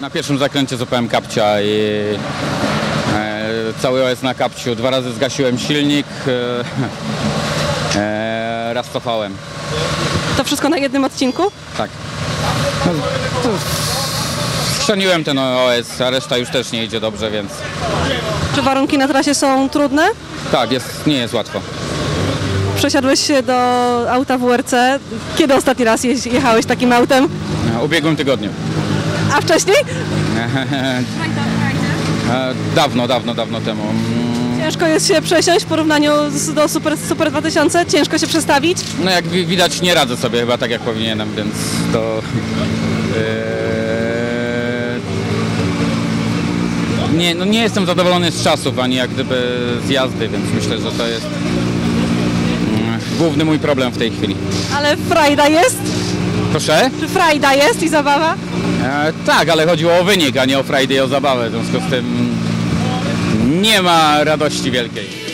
Na pierwszym zakręcie złapałem kapcia i e, cały OS na kapciu. Dwa razy zgasiłem silnik, e, e, raz cofałem. To wszystko na jednym odcinku? Tak. No, ten OS, a reszta już też nie idzie dobrze, więc Czy warunki na trasie są trudne? tak, jest, nie jest łatwo. Przesiadłeś się do auta WRC. Kiedy ostatni raz jechałeś takim autem? W ubiegłym tygodniu. A wcześniej? E, Dawno, dawno, dawno temu. Mm, Ciężko jest się przesiąść w porównaniu z, do Super, Super 2000? Ciężko się przestawić? No jak wi- widać nie radzę sobie chyba tak jak powinienem, więc to... e, Nie, no nie jestem zadowolony z czasów, ani jak gdyby z jazdy, więc myślę, że to jest mm, główny mój problem w tej chwili. Ale frajda jest? Proszę? Czy frajda jest i zabawa? E, tak, ale chodziło o wynik, a nie o Friday, o zabawę, w związku z tym nie ma radości wielkiej.